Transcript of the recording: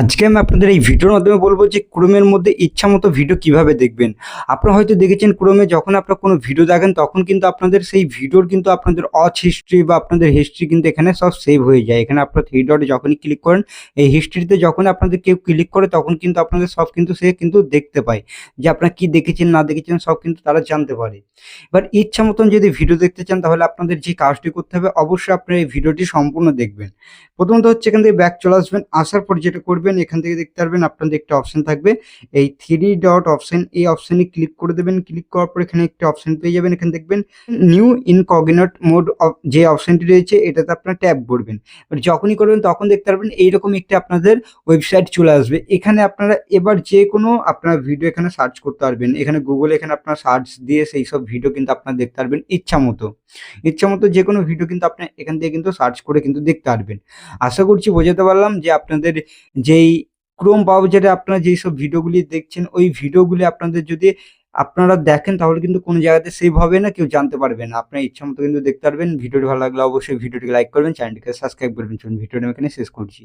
আজকে আমি আপনাদের এই ভিডিওর মাধ্যমে বলব যে ক্রোমের মধ্যে ইচ্ছা মতো ভিডিও কীভাবে দেখবেন। আপনারা হয়তো দেখেছেন ক্রোমে যখন আপনারা কোনো ভিডিও দেখেন, তখন কিন্তু আপনাদের সেই ভিডিওর কিন্তু আপনাদের অচ হিস্ট্রি বা আপনাদের হিস্ট্রি কিন্তু এখানে সব সেভ হয়ে যায়। এখানে আপনার থ্রি ডটে যখনই ক্লিক করেন, এই হিস্ট্রিতে যখন আপনাদের কেউ ক্লিক করে, তখন কিন্তু আপনাদের সব কিন্তু সে কিন্তু দেখতে পায়। যে আপনারা কি দেখেছেন, না দেখেছেন, সব কিন্তু তারা জানতে পারে। এবার ইচ্ছা মতন যদি ভিডিও দেখতে চান, তাহলে আপনাদের যে কাজটি করতে হবে, অবশ্যই আপনারা এই ভিডিওটি সম্পূর্ণ দেখবেন। প্রথমত হচ্ছে এখান থেকে ব্যাক চলে আসবেন। আসার পর যেটা করবেন এখান থেকে দেখতে পারবেন, আপনাদের একটা অপশন থাকবে। এই থ্রি ডট অপশন এই অপশনে ক্লিক করে দেবেন। ক্লিক করার পর এখানে একটা অপশন পেয়ে যাবেন। এখানে দেখবেন নিউ ইনকগিনেট মোড যে অপশনটি রয়েছে, এটাতে আপনারা ট্যাপ করবেন। যখনই করবেন, তখন দেখতে পারবেন, এইরকম একটি আপনাদের ওয়েবসাইট চলে আসবে। এখানে আপনারা এবার যে কোনো আপনার ভিডিও এখানে সার্চ করতে পারবেন। এখানে গুগলে এখানে আপনারা সার্চ দিয়ে সেই সব ভিডিও কিন্তু আপনারা দেখতে পারবেন, ইচ্ছা মতো। ইচ্ছা মতো যে কোনো ভিডিও কিন্তু আপনি এখান থেকে কিন্তু সার্চ করে কিন্তু দেখতে পারবেন। আশা করছি বোঝাতে পারলাম যে আপনাদের যেই ক্রোম ব্রাউজারে আপনারা যেই সব ভিডিওগুলি দেখছেন, ওই ভিডিওগুলি আপনাদের যদি আপনারা দেখেন, তাহলে কিন্তু কোনো জায়গাতে সেভ হবে না, কেউ জানতে পারবে না। আপনার ইচ্ছা মতো কিন্তু দেখতে পারবেন। ভিডিওটি ভালো লাগলে অবশ্যই ভিডিওটিকে লাইক করবেন চ্যানেলটিকে সাবস্ক্রাইব করবেন। চলুন, ভিডিওটি আমি এখানে শেষ করছি।